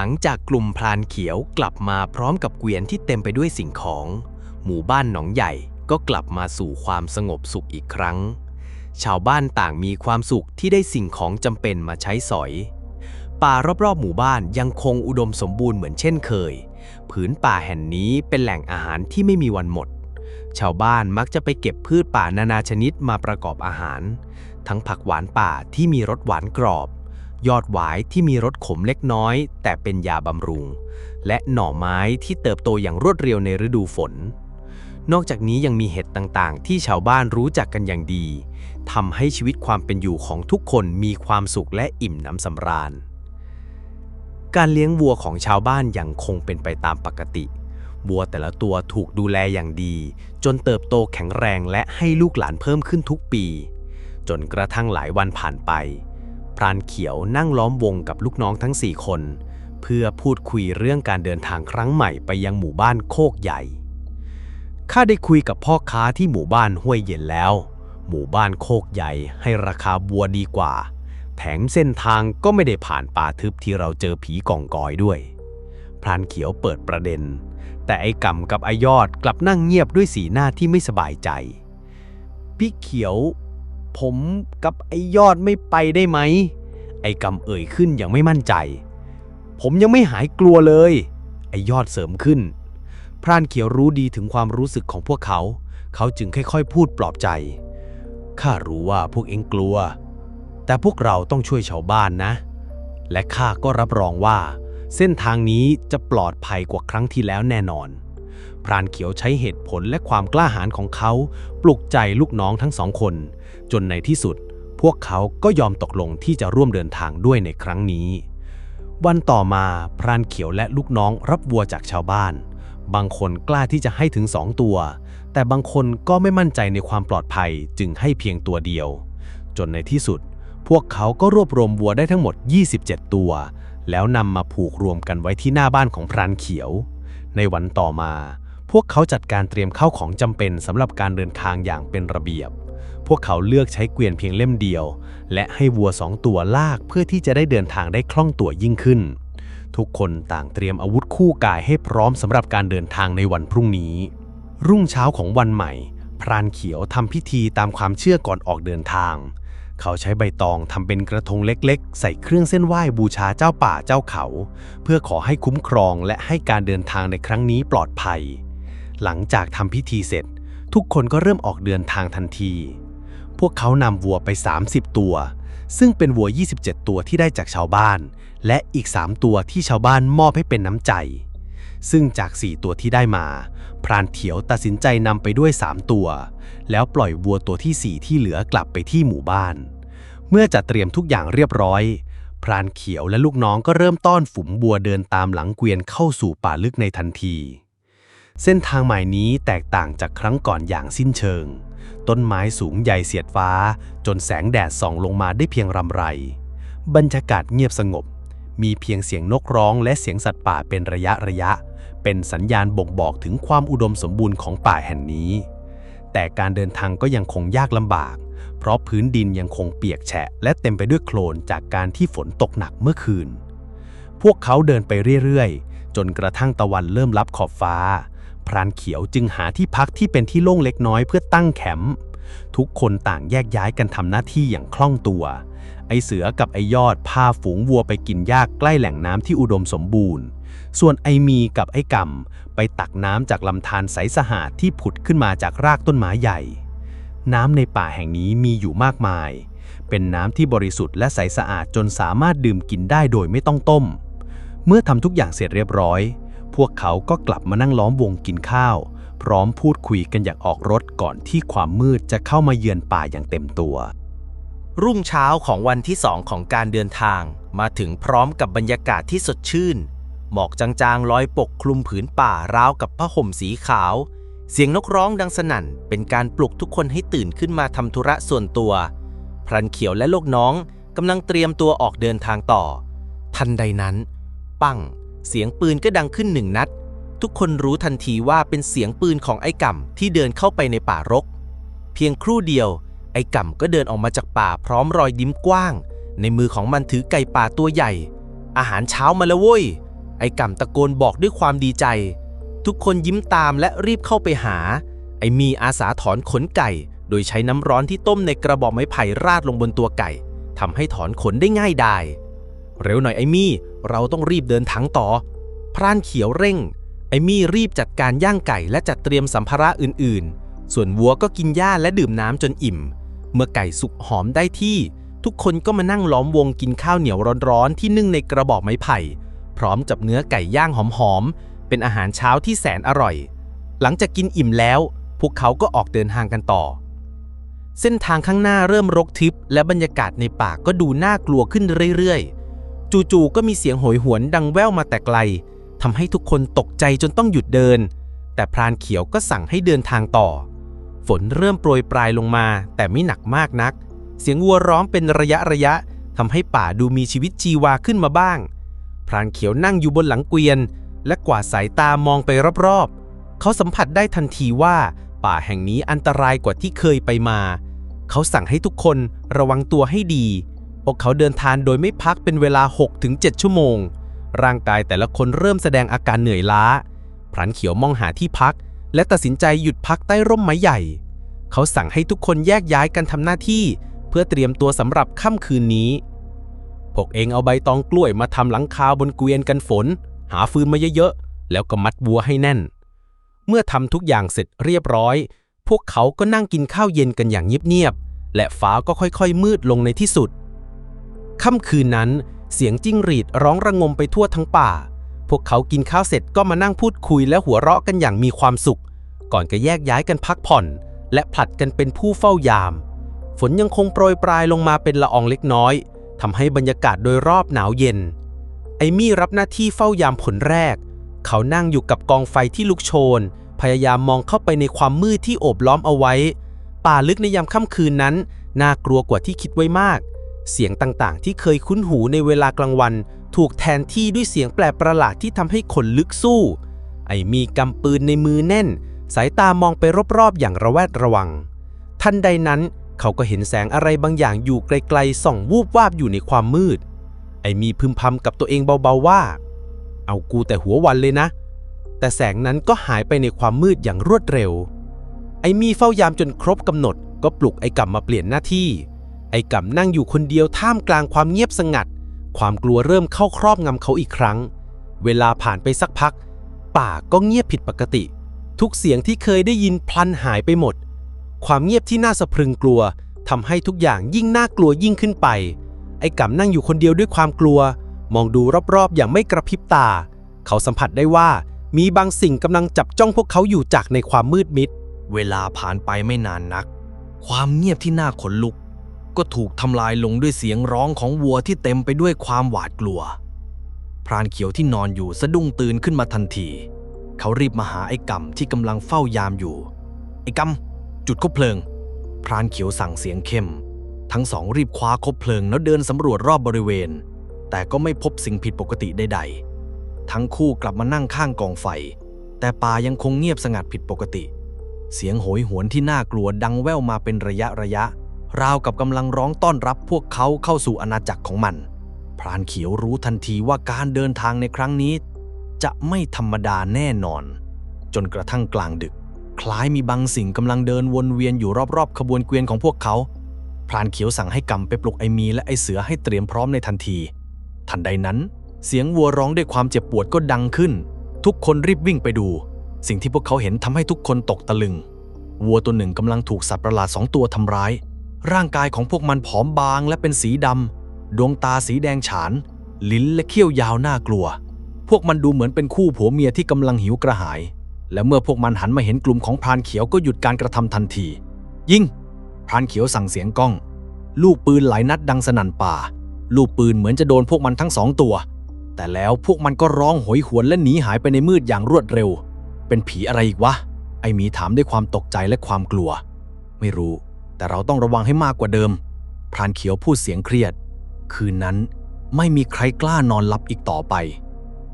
หลังจากกลุ่มพรานเขียวกลับมาพร้อมกับเกวียนที่เต็มไปด้วยสิ่งของ หมู่บ้านหนองใหญ่ก็กลับมาสู่ความสงบสุขอีกครั้ง ชาวบ้านต่างมีความสุขที่ได้สิ่งของจำเป็นมาใช้สอย ป่ารอบๆหมู่บ้านยังคงอุดมสมบูรณ์เหมือนเช่นเคย ผืนป่าแห่งนี้เป็นแหล่งอาหารที่ไม่มีวันหมด ชาวบ้านมักจะไปเก็บพืชป่านานาชนิดมาประกอบอาหาร ทั้งผักหวานป่าที่มีรสหวานกรอบ ยอดหวายที่มีรสขมเล็กน้อย แต่เป็นยาบำรุง และหน่อไม้ที่เติบโตอย่างรวดเร็วในฤดูฝน นอกจากนี้ยังมีเห็ดต่างๆ ที่ชาวบ้านรู้จักกันอย่างดีทำให้ชีวิตความเป็นอยู่ของทุกคนมีความสุขและอิ่มหน้ำสำราญ การเลี้ยงวัวของชาวบ้านยังคงเป็นไปตามปกติวัวแต่ละตัวถูกดูแลอย่างดี จนเติบโตแข็งแรงและให้ลูกหลานเพิ่มขึ้นทุกปี จนกระทั่งหลายวันผ่านไป พรานเขียวนั่งล้อมวงกับลูกน้องทั้งสี่คน เพื่อพูดคุยเรื่องการเดินทางครั้งใหม่ไปยังหมู่บ้านโคกใหญ่ ข้าได้คุยกับพ่อค้าที่หมู่บ้านห้วยเย็นแล้ว หมู่บ้านโคกใหญ่ให้ราคาบัวดีกว่า แถมเส้นทางก็ไม่ได้ผ่านป่าทึบที่เราเจอผีกองกอยด้วย พรานเขียวเปิดประเด็น แต่ไอ้กำกับไอ้ยอดกลับนั่งเงียบด้วยสีหน้าที่ไม่สบายใจ พี่เขียว ผมกับไอ้ยอดไม่ไปได้ไหม ไอ้กำเอ่ยขึ้นอย่างไม่มั่นใจ ผมยังไม่หายกลัวเลย ไอ้ยอดเสริมขึ้น พรานเขียวรู้ดีถึงความรู้สึกของพวกเขา เขาจึงค่อยๆ พูดปลอบใจ ข้ารู้ว่าพวกเอ็งกลัว แต่พวกเราต้องช่วยชาวบ้านนะ และข้าก็รับรองว่า เส้นทางนี้จะปลอดภัยกว่าครั้งที่แล้วแน่นอน พรานเขียวใช้เหตุผลและความกล้าหาญของเขา ปลุกใจลูกน้องทั้งสองคน จนในที่สุด พวกเขาก็ยอมตกลงที่จะร่วมเดินทางด้วยในครั้งนี้ วันต่อมาพรานเขียวและลูกน้องรับวัวจากชาวบ้าน บางคนกล้าที่จะให้ถึงสองตัว แต่บางคนก็ไม่มั่นใจในความปลอดภัยจึงให้เพียงตัวเดียว จนในที่สุด พวกเขาก็รวบรวมวัวได้ทั้งหมด 27 ตัว แล้วนำมาผูกรวมกันไว้ที่หน้าบ้านของพรานเขียว ในวันต่อมา พวกเขาจัดการเตรียมข้าวของจำเป็นสำหรับการเดินทางอย่างเป็นระเบียบ พวกเขาเลือกใช้เกวียนเพียงเล่มเดียว และให้วัวสองตัวลากเพื่อที่จะได้เดินทางได้คล่องตัวยิ่งขึ้น ทุกคนต่างเตรียมอาวุธคู่กายให้พร้อมสำหรับการเดินทางในวันพรุ่งนี้ รุ่งเช้าของวันใหม่ พรานเขียวทำพิธีตามความเชื่อก่อนออกเดินทาง เขาใช้ใบตองทำเป็นกระทงเล็กๆ ใส่เครื่องเส้นไหว้บูชาเจ้าป่าเจ้าเขา เพื่อขอให้คุ้มครองและให้การเดินทางในครั้งนี้ปลอดภัย หลังจากทำพิธีเสร็จ ทุกคนก็เริ่มออกเดินทางทันที พวกเขานำวัวไป 30 ตัว ซึ่งเป็นวัว 27 ตัวที่ได้จากชาวบ้าน และอีก 3 ตัวที่ชาวบ้านมอบให้เป็นน้ำใจ ซึ่งจาก 4 ตัวที่ได้มา พรานเถียวตัดสินใจนำไปด้วย 3 ตัว แล้วปล่อยวัวตัวที่ 4 ที่เหลือกลับไปที่หมู่บ้าน เมื่อจัดเตรียมทุกอย่างเรียบร้อยพรานเขียวและลูกน้องก็เริ่มต้อนฝูงบัวเดินตามหลังเกวียนเข้าสู่ป่าลึกในทันที เส้นทางใหม่นี้แตกต่างจากครั้งก่อนอย่างสิ้นเชิง ต้นไม้สูงใหญ่เสียดฟ้า จนแสงแดดส่องลงมาได้เพียงรำไร บรรยากาศเงียบสงบ มีเพียงเสียงนกร้องและเสียงสัตว์ป่าเป็นระยะระยะ เป็นสัญญาณบ่งบอกถึงความอุดมสมบูรณ์ของป่าแห่งนี้ แต่การเดินทางก็ยังคงยากลำบาก เพราะพื้นดินยังคงเปียกแฉะ และเต็มไปด้วยโคลนจากการที่ฝนตกหนักเมื่อคืน พวกเขาเดินไปเรื่อยๆ จนกระทั่งตะวันเริ่มลับขอบฟ้า พรานเขียวจึงหาที่พักที่เป็นที่โล่งเล็กน้อยเพื่อตั้งแคมป์ทุกคนต่างแยกย้ายกันทำหน้าที่อย่างคล่องตัว ไอเสือกับไอยอดพาฝูงวัวไปกินหญ้าใกล้แหล่งน้ำที่อุดมสมบูรณ์ ส่วนไอมีกับไอกำไปตักน้ำจากลำธารใสสะอาดที่ผุดขึ้นมาจากรากต้นไม้ใหญ่ น้ำในป่าแห่งนี้มีอยู่มากมาย เป็นน้ำที่บริสุทธิ์และใสสะอาดจนสามารถดื่มกินได้โดยไม่ต้องต้ม เมื่อทำทุกอย่างเสร็จเรียบร้อย พวกเขาก็กลับมานั่งล้อมวงกินข้าว พร้อมพูดคุยกันอย่างออกรถก่อนที่ความมืดจะเข้ามาเยือนป่าอย่างเต็มตัว รุ่งเช้าของวันที่สองของการเดินทาง มาถึงพร้อมกับบรรยากาศที่สดชื่น หมอกจางๆลอยปกคลุมผืนป่าราวกับผ้าห่มสีขาว เสียงนกร้องดังสนั่น เป็นการปลุกทุกคนให้ตื่นขึ้นมาทำธุระส่วนตัว พรันเขียวและลูกน้องกำลังเตรียมตัวออกเดินทางต่อ ทันใดนั้น ปั้ง เสียงปืนก็ดังขึ้นหนึ่งนัด ทุกคนรู้ทันทีว่าเป็นเสียงปืนของไอ้ก่ำที่เดินเข้าไปในป่ารก เพียงครู่เดียว ไอ้ก่ำก็เดินออกมาจากป่าพร้อมรอยยิ้มกว้าง ในมือของมันถือไก่ป่าตัวใหญ่ อาหารเช้ามาแล้วเว้ย ไอ้ก่ำตะโกนบอกด้วยความดีใจ ทุกคนยิ้มตามและรีบเข้าไปหา ไอ้มีอาสาถอนขนไก่ โดยใช้น้ำร้อนที่ต้มในกระบอกไม้ไผ่ราดลงบนตัวไก่ทำให้ถอนขนได้ง่ายดายเร็วหน่อยไอ้มี่ เราต้องรีบเดินทางต่อ พรานเขียวเร่ง ไอ้มี่รีบจัดการย่างไก่และจัดเตรียมสัมภาระอื่นๆ ส่วนวัวก็กินหญ้าและดื่มน้ำจนอิ่ม เมื่อไก่สุกหอมได้ที่ ทุกคนก็มานั่งล้อมวงกินข้าวเหนียวร้อนๆ ที่นึ่งในกระบอกไม้ไผ่ พร้อมกับเนื้อไก่ย่างหอมๆ เป็นอาหารเช้าที่แสนอร่อย หลังจากกินอิ่มแล้ว พวกเขาก็ออกเดินทางกันต่อ เส้นทางข้างหน้าเริ่มรกทิพย์และบรรยากาศในป่าก็ดูน่ากลัวขึ้นเรื่อยๆ จู่ๆก็มีเสียงโหยหวนดังแว่วมาแต่ไกลทำให้ทุกคนตกใจจนต้องหยุดเดิน แต่พรานเขียวก็สั่งให้เดินทางต่อ ฝนเริ่มโปรยปลายลงมา แต่ไม่หนักมากนัก เสียงวัวร้องเป็นระยะระยะทำให้ป่าดูมีชีวิตชีวาขึ้นมาบ้าง พรานเขียวนั่งอยู่บนหลังเกวียน และกวาดสายตามองไปรอบๆ เขาสัมผัสได้ทันทีว่า ป่าแห่งนี้อันตรายกว่าที่เคยไปมา เขาสั่งให้ทุกคนระวังตัวให้ดี วกเขาเดินทางโดยไม่พักเป็นเวลา 6-7 ชั่วโมง ร่างกายแต่ละคนเริ่มแสดงอาการเหนื่อยล้า พรานเขียวมองหาที่พัก และตัดสินใจหยุดพักใต้ร่มไม้ใหญ่ เขาสั่งให้ทุกคนแยกย้ายกันทำหน้าที่ เพื่อเตรียมตัวสำหรับค่ำคืนนี้ พวกเองเอาใบตองกล้วยมาทำหลังคาบนเกวียนกันฝน หาฟืนมาเยอะๆ แล้วก็มัดวัวให้แน่น เมื่อทำทุกอย่างเสร็จเรียบร้อย พวกเขาก็นั่งกินข้าวเย็นกันอย่างเงียบๆ และฟ้าก็ค่อยๆ มืดลงในที่สุด ค่ำคืนนั้น เสียงจิ้งหรีดร้องระงมไปทั่วทั้งป่า พวกเขากินข้าวเสร็จก็มานั่งพูดคุยและหัวเราะกันอย่างมีความสุข ก่อนจะแยกย้ายกันพักผ่อน และผลัดกันเป็นผู้เฝ้ายาม ฝนยังคงโปรยปลายลงมาเป็นละอองเล็กน้อยทำให้บรรยากาศโดยรอบหนาวเย็น ไอมี่รับหน้าที่เฝ้ายามผลแรก เขานั่งอยู่กับกองไฟที่ลุกโชน พยายามมองเข้าไปในความมืดที่โอบล้อมเอาไว้ ป่าลึกในยามค่ำคืนนั้น น่ากลัวกว่าที่คิดไว้มาก เสียงต่างๆ ที่เคยคุ้นหูในเวลากลางวัน ถูกแทนที่ด้วยเสียงแปลกประหลาดที่ทำให้ขนลึกสู้ ไอมีกำปืนในมือแน่น สายตามองไปรอบๆ อย่างระแวดระวัง ทันใดนั้นเขาก็เห็นแสงอะไรบางอย่างอยู่ไกลๆ ส่องวูบวาบอยู่ในความมืด ไอมีพึมพำกับตัวเองเบาๆว่า เอากูแต่หัววันเลยนะ แต่แสงนั้นก็หายไปในความมืดอย่างรวดเร็ว ไอมีเฝ้ายามจนครบกำหนด ก็ปลุกไอกำมาเปลี่ยนหน้าที่ ไอ้กำนั่งอยู่คนเดียวท่ามกลางความเงียบสงัด ความกลัวเริ่มเข้าครอบงำเขาอีกครั้ง เวลาผ่านไปสักพัก ป่าก็เงียบผิดปกติ ทุกเสียงที่เคยได้ยินพลันหายไปหมด ความเงียบที่น่าสะพรึงกลัวทำให้ทุกอย่างยิ่งน่ากลัวยิ่งขึ้นไป ไอ้กำนั่งอยู่คนเดียวด้วยความกลัว มองดูรอบๆ อย่างไม่กระพริบตา เขาสัมผัสได้ว่ามีบางสิ่งกำลังจับจ้องพวกเขาอยู่จากในความมืดมิด เวลาผ่านไปไม่นานนัก ความเงียบที่น่าขนลุก ก็ถูกทำลายลงด้วยเสียงร้องของวัวที่เต็มไปด้วยความหวาดกลัว พรานเขียวที่นอนอยู่สะดุ้งตื่นขึ้นมาทันที เขารีบมาหาไอ้กำที่กำลังเฝ้ายามอยู่ ไอ้กำจุดคบเพลิง พรานเขียวสั่งเสียงเข้ม ทั้งสองรีบคว้าคบเพลิงแล้วเดินสำรวจรอบบริเวณ แต่ก็ไม่พบสิ่งผิดปกติใดๆ ทั้งคู่กลับมานั่งข้างกองไฟ แต่ป่ายังคงเงียบสงัดผิดปกติ เสียงโหยหวนที่น่ากลัวดังแว่วมาเป็นระยะระยะ ราวกับกำลังร้องต้อนรับพวกเขาเข้าสู่อาณาจักรของมัน พรานเขียวรู้ทันทีว่าการเดินทางในครั้งนี้ จะไม่ธรรมดาแน่นอน จนกระทั่งกลางดึก คล้ายมีบางสิ่งกำลังเดินวนเวียนอยู่รอบๆ ขบวนเกวียนของพวกเขา พรานเขียวสั่งให้กำไปปลุกไอมีและไอเสือให้เตรียมพร้อมในทันที ทันใดนั้น เสียงวัวร้องด้วยความเจ็บปวดก็ดังขึ้น ทุกคนรีบวิ่งไปดู สิ่งที่พวกเขาเห็นทำให้ทุกคนตกตะลึง วัวตัวหนึ่งกำลังถูกสัตว์ประหลาดสองตัวทำร้าย ร่างกายของพวกมันผอมบางและเป็นสีดำ ดวงตาสีแดงฉาน ลิ้นและเขี้ยวยาวน่ากลัว พวกมันดูเหมือนเป็นคู่ผัวเมียที่กำลังหิวกระหาย และเมื่อพวกมันหันมาเห็นกลุ่มของพรานเขียวก็หยุดการกระทำทันที ยิงพรานเขียวสั่งเสียงก้อง ลูกปืนหลายนัดดังสนั่นป่า ลูกปืนเหมือนจะโดนพวกมันทั้งสองตัว แต่แล้วพวกมันก็ร้องโหยหวนและหนีหายไปในมืดอย่างรวดเร็ว เป็นผีอะไรอีกวะ ไอหมีถามด้วยความตกใจและความกลัว ไม่รู้ แต่เราต้องระวังให้มากกว่าเดิม พรานเขียวพูดเสียงเครียด คืนนั้นไม่มีใครกล้านอนหลับอีกต่อไป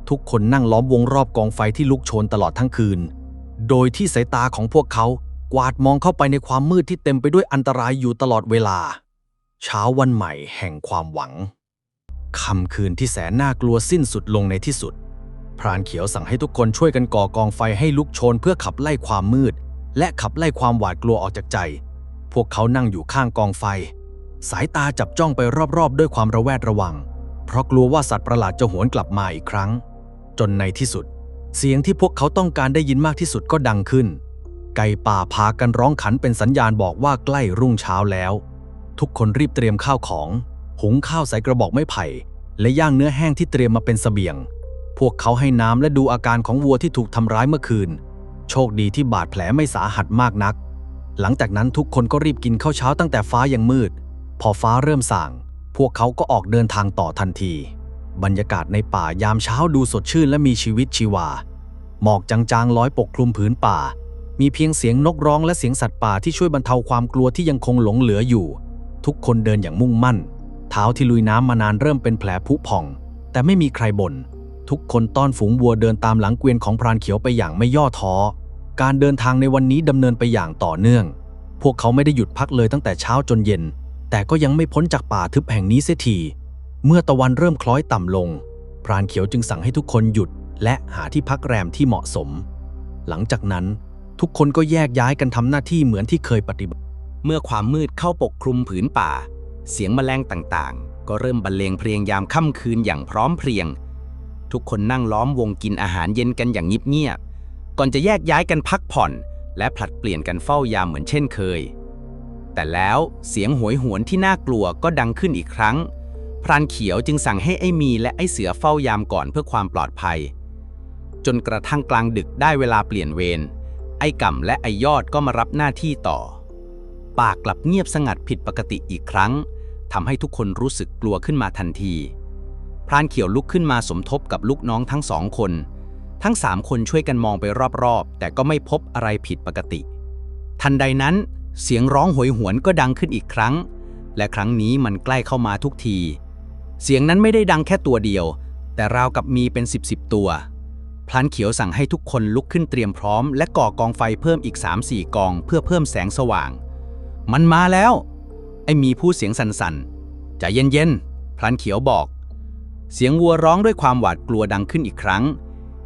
ทุกคนนั่งล้อมวงรอบกองไฟที่ลุกโชนตลอดทั้งคืน โดยที่สายตาของพวกเขากวาดมองเข้าไปในความมืดที่เต็มไปด้วยอันตรายอยู่ตลอดเวลา เช้าวันใหม่แห่งความหวังค่ำคืนที่แสนน่ากลัวสิ้นสุดลงในที่สุด พรานเขียวสั่งให้ทุกคนช่วยกันก่อกองไฟให้ลุกโชนเพื่อขับไล่ความมืด และขับไล่ความหวาดกลัวออกจากใจ พวกเขานั่งอยู่ข้างกองไฟ สายตาจับจ้องไปรอบๆ ด้วยความระแวดระวัง เพราะกลัวว่าสัตว์ประหลาดจะหวนกลับมาอีกครั้ง จนในที่สุด เสียงที่พวกเขาต้องการได้ยินมากที่สุดก็ดังขึ้น ไก่ป่าพากันร้องขันเป็นสัญญาณบอกว่าใกล้รุ่งเช้าแล้ว ทุกคนรีบเตรียมข้าวของ หุงข้าวใส่กระบอกไม้ไผ่ และย่างเนื้อแห้งที่เตรียมมาเป็นเสบียง พวกเขาให้น้ำและดูอาการของวัวที่ถูกทำร้ายเมื่อคืน โชคดีที่บาดแผลไม่สาหัสมากนัก หลังจากนั้นทุกคนก็รีบกินข้าวเช้าตั้งแต่ฟ้ายังมืด พอฟ้าเริ่มส่าง พวกเขาก็ออกเดินทางต่อทันที บรรยากาศในป่ายามเช้าดูสดชื่นและมีชีวิตชีวา หมอกจางๆลอยปกคลุมผืนป่า มีเพียงเสียงนกร้องและเสียงสัตว์ป่าที่ช่วยบรรเทาความกลัวที่ยังคงหลงเหลืออยู่ ทุกคนเดินอย่างมุ่งมั่น เท้าที่ลุยน้ำมานานเริ่มเป็นแผลผุผ่อง แต่ไม่มีใครบน่นทุกคนต้อนฝูงวัวเดินตามหลังเกวียนของพรานเขียวไปอย่างไม่ย่อท้อ การเดินทางในวันนี้ดำเนินไปอย่างต่อเนื่อง พวกเขาไม่ได้หยุดพักเลยตั้งแต่เช้าจนเย็น แต่ก็ยังไม่พ้นจากป่าทึบแห่งนี้เสียที เมื่อตะวันเริ่มคล้อยต่ำลง พรานเขียวจึงสั่งให้ทุกคนหยุด และหาที่พักแรมที่เหมาะสม หลังจากนั้นทุกคนก็แยกย้ายกันทำหน้าที่เหมือนที่เคยปฏิบัติ เมื่อความมืดเข้าปกคลุมผืนป่า เสียงแมลงต่างๆ ก็เริ่มบรรเลงเพลงยามค่ำคืนอย่างพร้อมเพรียง ทุกคนนั่งล้อมวงกินอาหารเย็นกันอย่างเงียบ ก่อนจะแยกย้ายกันพักผ่อน และผลัดเปลี่ยนกันเฝ้ายามเหมือนเช่นเคย แต่แล้วเสียงโหยหวนที่น่ากลัวก็ดังขึ้นอีกครั้ง พรานเขียวจึงสั่งให้ไอ้มีและไอ้เสือเฝ้ายามก่อนเพื่อความปลอดภัย จนกระทั่งกลางดึกได้เวลาเปลี่ยนเวรไอ้ก่ำและไอ้ยอดก็มารับหน้าที่ต่อ ป่ากลับเงียบสงัดผิดปกติอีกครั้งทำให้ทุกคนรู้สึกกลัวขึ้นมาทันที พรานเขียวลุกขึ้นมาสมทบกับลูกน้องทั้งสองคน ทั้งสามคนช่วยกันมองไปรอบๆ แต่ก็ไม่พบอะไรผิดปกติ ทันใดนั้นเสียงร้องโหยหวนก็ดังขึ้นอีกครั้ง และครั้งนี้มันใกล้เข้ามาทุกที เสียงนั้นไม่ได้ดังแค่ตัวเดียว แต่ราวกับมีเป็นสิบสิบตัว พลันเขียวสั่งให้ทุกคนลุกขึ้นเตรียมพร้อม และก่อกองไฟเพิ่มอีก 3-4 กอง เพื่อเพิ่มแสงสว่าง มันมาแล้ว ไอ้มีผู้เสียงสั่นๆ ใจเย็นๆ พลันเขียวบอก เสียงวัวร้องด้วยความหวาดกลัวดังขึ้นอีกครั้ง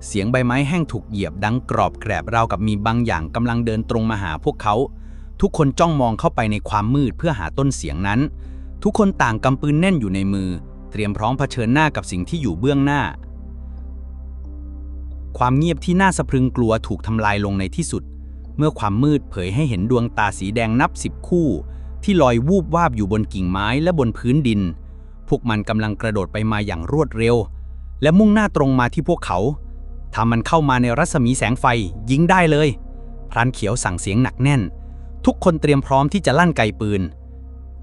เสียงใบไม้แห้งถูกเหยียบดังกรอบแกรบราวกับมีบางอย่างกำลังเดินตรงมาหาพวกเขา ทุกคนจ้องมองเข้าไปในความมืดเพื่อหาต้นเสียงนั้น ทุกคนต่างกำปืนแน่นอยู่ในมือ เตรียมพร้อมเผชิญหน้ากับสิ่งที่อยู่เบื้องหน้า ความเงียบที่น่าสะพรึงกลัวถูกทำลายลงในที่สุด เมื่อความมืดเผยให้เห็นดวงตาสีแดงนับสิบคู่ ที่ลอยวูบวาบอยู่บนกิ่งไม้และบนพื้นดิน พวกมันกำลังกระโดดไปมาอย่างรวดเร็ว และมุ่งหน้าตรงมาที่พวกเขา ถ้ามันเข้ามาในรัศมีแสงไฟ ยิงได้เลย พรานเขียวสั่งเสียงหนักแน่น ทุกคนเตรียมพร้อมที่จะลั่นไกปืน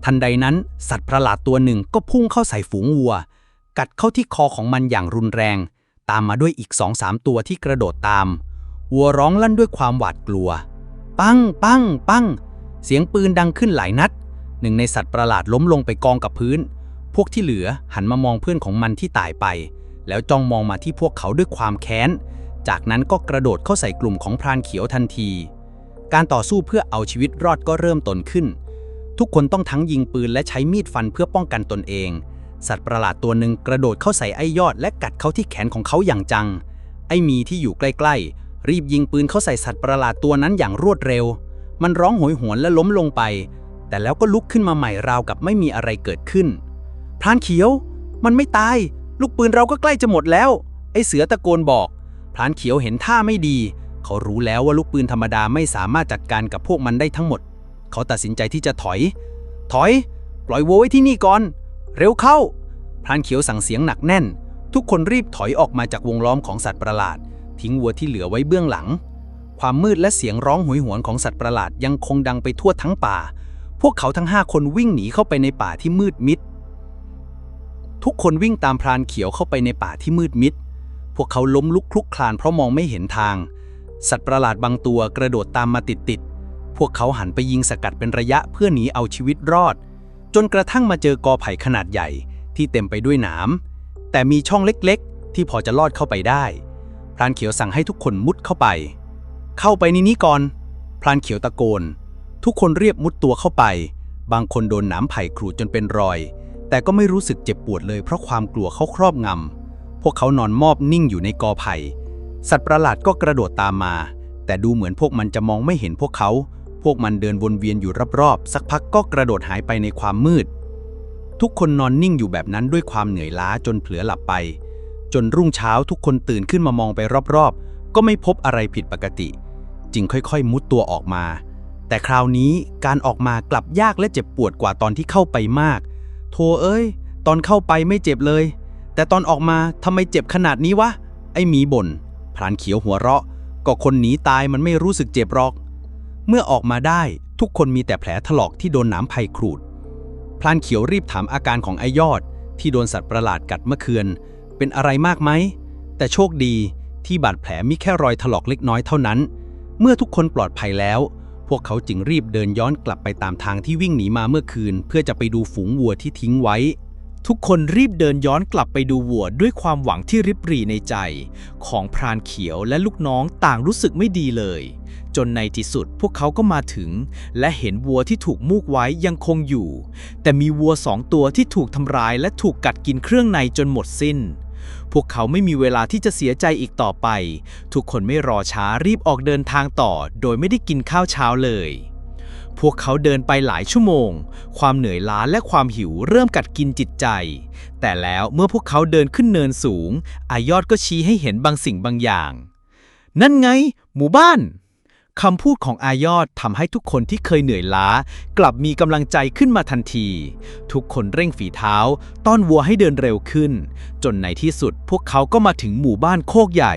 ทันใดนั้นสัตว์ประหลาดตัวหนึ่งก็พุ่งเข้าใส่ฝูงวัว กัดเข้าที่คอของมันอย่างรุนแรง ตามมาด้วยอีกสองสามตัวที่กระโดดตาม วัวร้องลั่นด้วยความหวาดกลัว ปัง ปัง ปัง เสียงปืนดังขึ้นหลายนัด หนึ่งในสัตว์ประหลาดล้มลงไปกองกับพื้น พวกที่เหลือหันมามองเพื่อนของมันที่ตายไป แล้วจ้องมองมาที่พวกเขาด้วยความแค้น จากนั้นก็กระโดดเข้าใส่กลุ่มของพรานเขียวทันที การต่อสู้เพื่อเอาชีวิตรอดก็เริ่มต้นขึ้น ทุกคนต้องทั้งยิงปืนและใช้มีดฟันเพื่อป้องกันตนเอง สัตว์ประหลาดตัวหนึ่งกระโดดเข้าใส่ไอ้ยอดและกัดเข้าที่แขนของเขาอย่างจัง ไอ้มีที่อยู่ใกล้ๆ รีบยิงปืนเข้าใส่สัตว์ประหลาดตัวนั้นอย่างรวดเร็ว มันร้องโหยหวนและล้มลงไป แต่แล้วก็ลุกขึ้นมาใหม่ราวกับไม่มีอะไรเกิดขึ้น พรานเขียว มันไม่ตาย ลูกปืนเราก็ใกล้จะหมดแล้ว ไอ้เสือตะโกนบอกพรานเขียวเห็นท่าไม่ดี เขารู้แล้วว่าลูกปืนธรรมดาไม่สามารถจัดการกับพวกมันได้ทั้งหมด เขาตัดสินใจที่จะถอย ถอย ปล่อยวัวไว้ที่นี่ก่อน เร็วเข้าพรานเขียวสั่งเสียงหนักแน่น ทุกคนรีบถอยออกมาจากวงล้อมของสัตว์ประหลาด ทิ้งวัวที่เหลือไว้เบื้องหลัง ความมืดและเสียงร้องโหยหวนของสัตว์ประหลาดยังคงดังไปทั่วทั้งป่า พวกเขาทั้งห้าคนวิ่งหนีเข้าไปในป่าที่มืดมิด ทุกคนวิ่งตามพรานเขียวเข้าไปในป่าที่มืดมิด พวกเขาล้มลุกคลุกคลานเพราะมองไม่เห็นทาง สัตว์ประหลาดบางตัวกระโดดตามมาติดๆ พวกเขาหันไปยิงสกัดเป็นระยะเพื่อหนีเอาชีวิตรอด จนกระทั่งมาเจอกอไผ่ขนาดใหญ่ที่เต็มไปด้วยหนาม แต่มีช่องเล็กๆ ที่พอจะลอดเข้าไปได้ พรานเขียวสั่งให้ทุกคนมุดเข้าไป เข้าไปในนี้ก่อน พรานเขียวตะโกน ทุกคนเรียบมุดตัวเข้าไป บางคนโดนหนามไผ่ขูดจนเป็นรอย แต่ก็ไม่รู้สึกเจ็บปวดเลยเพราะความกลัวเขาครอบงำ พวกเขานอนมอบนิ่งอยู่ในกอไผ่ สัตว์ประหลาดก็กระโดดตามมา แต่ดูเหมือนพวกมันจะมองไม่เห็นพวกเขา พวกมันเดินวนเวียนอยู่รอบๆ สักพักก็กระโดดหายไปในความมืด ทุกคนนอนนิ่งอยู่แบบนั้นด้วยความเหนื่อยล้าจนเผลอหลับไป จนรุ่งเช้าทุกคนตื่นขึ้นมามองไปรอบๆ ก็ไม่พบอะไรผิดปกติ จึงค่อยๆ มุดตัวออกมา แต่คราวนี้การออกมากลับยากและเจ็บปวดกว่าตอนที่เข้าไปมาก โธเอ้ย ตอนเข้าไปไม่เจ็บเลย แต่ตอนออกมาทำไมเจ็บขนาดนี้วะ ไอหมีบ่นพรานเขียวหัวเราะ ก็คนหนีตายมันไม่รู้สึกเจ็บหรอก เมื่อออกมาได้ทุกคนมีแต่แผลถลอกที่โดนหนามไผ่ครูดพลานเขียวรีบถามอาการของไอยอด ที่โดนสัตว์ประหลาดกัดเมื่อคืน เป็นอะไรมากไหม แต่โชคดีที่บาดแผลมีแค่รอยถลอกเล็กน้อยเท่านั้น เมื่อทุกคนปลอดภัยแล้ว พวกเขาจึงรีบเดินย้อนกลับไปตามทางที่วิ่งหนีมาเมื่อคืน เพื่อจะไปดูฝูงวัวที่ทิ้งไว้ ทุกคนรีบเดินย้อนกลับไปดูวัวด้วยความหวังที่ริบหรี่ในใจ ของพรานเขียวและลูกน้องต่างรู้สึกไม่ดีเลย จนในที่สุดพวกเขาก็มาถึง และเห็นวัวที่ถูกมูกไว้ยังคงอยู่ แต่มีวัวสองตัวที่ถูกทำร้ายและถูกกัดกินเครื่องในจนหมดสิ้น พวกเขาไม่มีเวลาที่จะเสียใจอีกต่อไป ทุกคนไม่รอช้ารีบออกเดินทางต่อ โดยไม่ได้กินข้าวเช้าเลย พวกเขาเดินไปหลายชั่วโมง ความเหนื่อยล้าและความหิวเริ่มกัดกินจิตใจ แต่แล้วเมื่อพวกเขาเดินขึ้นเนินสูง อายอดก็ชี้ให้เห็นบางสิ่งบางอย่าง นั่นไง หมู่บ้าน คำพูดของอายอดทำให้ทุกคนที่เคยเหนื่อยล้า กลับมีกำลังใจขึ้นมาทันที ทุกคนเร่งฝีเท้า ต้อนวัวให้เดินเร็วขึ้น จนในที่สุดพวกเขาก็มาถึงหมู่บ้านโคกใหญ่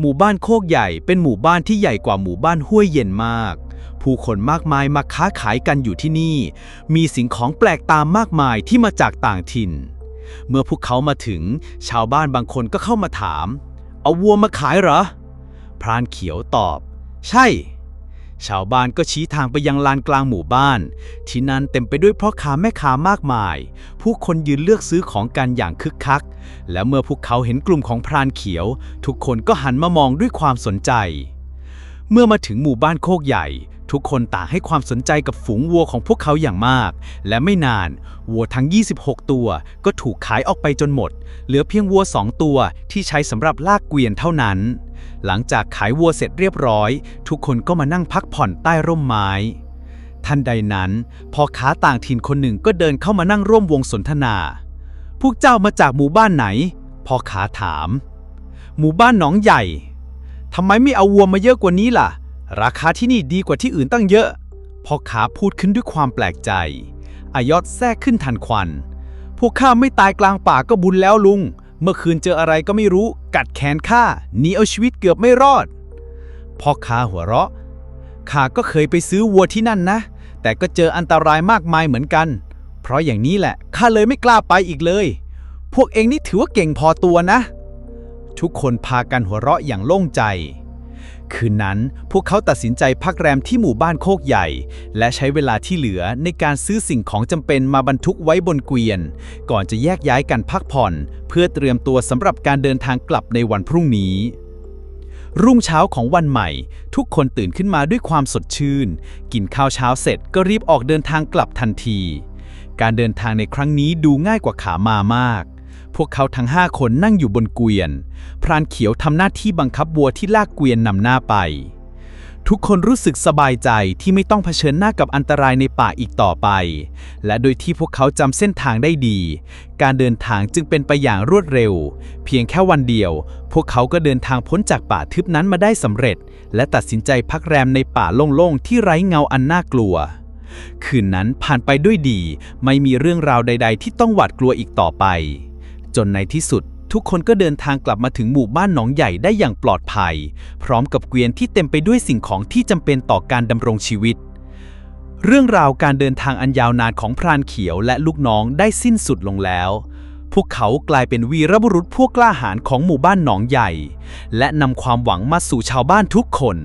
หมู่บ้านโคกใหญ่เป็นหมู่บ้านที่ใหญ่กว่าหมู่บ้านห้วยเย็นมาก ผู้คนมากมายมาค้าขายกันอยู่ที่นี่ มีสิ่งของแปลกตามมากมายที่มาจากต่างถิ่น เมื่อพวกเขามาถึง ชาวบ้านบางคนก็เข้ามาถาม เอาวัวมาขายเหรอ พรานเขียวตอบ ใช่ ชาวบ้านก็ชี้ทางไปยังลานกลางหมู่บ้าน ที่นั่นเต็มไปด้วยพ่อค้าแม่ค้ามากมาย ผู้คนยืนเลือกซื้อของกันอย่างคึกคัก และเมื่อพวกเขาเห็นกลุ่มของพรานเขียว ทุกคนก็หันมามองด้วยความสนใจ เมื่อมาถึงหมู่บ้านโคกใหญ่ ทุกคนต่างให้ความสนใจกับฝูงวัวของพวกเขาอย่างมาก และไม่นาน วัวทั้ง 26 ตัวก็ถูกขายออกไปจนหมด เหลือเพียงวัว2ตัวที่ใช้สำหรับลากเกวียนเท่านั้น หลังจากขายวัวเสร็จเรียบร้อย ทุกคนก็มานั่งพักผ่อนใต้ร่มไม้ทันใดนั้นพอค้าต่างถิ่นคนหนึ่งก็เดินเข้ามานั่งร่วมวงสนทนา พวกเจ้ามาจากหมู่บ้านไหน พอขาถาม หมู่บ้านหนองใหญ่ทำไมไม่เอาวัวมาเยอะกว่านี้ล่ะ ราคาที่นี่ดีกว่าที่อื่นตั้งเยอะพ่อขาพูดขึ้นด้วยความแปลกใจ อายอดแทรกขึ้นทันควัน พวกข้าไม่ตายกลางป่าก็บุญแล้วลุง เมื่อคืนเจออะไรก็ไม่รู้ กัดแขนข้าหนีเอาชีวิตเกือบไม่รอดพ่อค้าหัวเราะข้าก็เคยไปซื้อวัวที่นั่นนะ แต่ก็เจออันตรายมากมายเหมือนกัน เพราะอย่างนี้แหละข้าเลยไม่กล้าไปอีกเลย พวกเองนี่ถือว่าเก่งพอตัวนะ ทุกคนพากันหัวเราะอย่างโล่งใจ คืนนั้นพวกเขาตัดสินใจพักแรมที่หมู่บ้านโคกใหญ่ และใช้เวลาที่เหลือในการซื้อสิ่งของจำเป็นมาบรรทุกไว้บนเกวียน ก่อนจะแยกย้ายกันพักผ่อน เพื่อเตรียมตัวสำหรับการเดินทางกลับในวันพรุ่งนี้ รุ่งเช้าของวันใหม่ ทุกคนตื่นขึ้นมาด้วยความสดชื่น กินข้าวเช้าเสร็จก็รีบออกเดินทางกลับทันที การเดินทางในครั้งนี้ดูง่ายกว่าขามา มาก พวกเขาทั้งห้าคนนั่งอยู่บนเกวียน พรานเขียวทำหน้าที่บังคับวัวที่ลากเกวียนนำหน้าไป ทุกคนรู้สึกสบายใจที่ไม่ต้องเผชิญหน้ากับอันตรายในป่าอีกต่อไป และโดยที่พวกเขาจำเส้นทางได้ดี การเดินทางจึงเป็นไปอย่างรวดเร็ว เพียงแค่วันเดียว พวกเขาก็เดินทางพ้นจากป่าทึบนั้นมาได้สำเร็จ และตัดสินใจพักแรมในป่าโล่งๆที่ไร้เงาอันน่ากลัวคืนนั้นผ่านไปด้วยดี ไม่มีเรื่องราวใด ๆ ที่ต้องหวาดกลัวอีกต่อไป จนในที่สุด ทุกคนก็เดินทางกลับมาถึงหมู่บ้านหนองใหญ่ได้อย่างปลอดภัย พร้อมกับเกวียนที่เต็มไปด้วยสิ่งของที่จำเป็นต่อการดำรงชีวิต เรื่องราวการเดินทางอันยาวนานของพรานเขียวและลูกน้องได้สิ้นสุดลงแล้ว พวกเขากลายเป็นวีรบุรุษพวกกล้าหาญของหมู่บ้านหนองใหญ่ และนำความหวังมาสู่ชาวบ้านทุกคน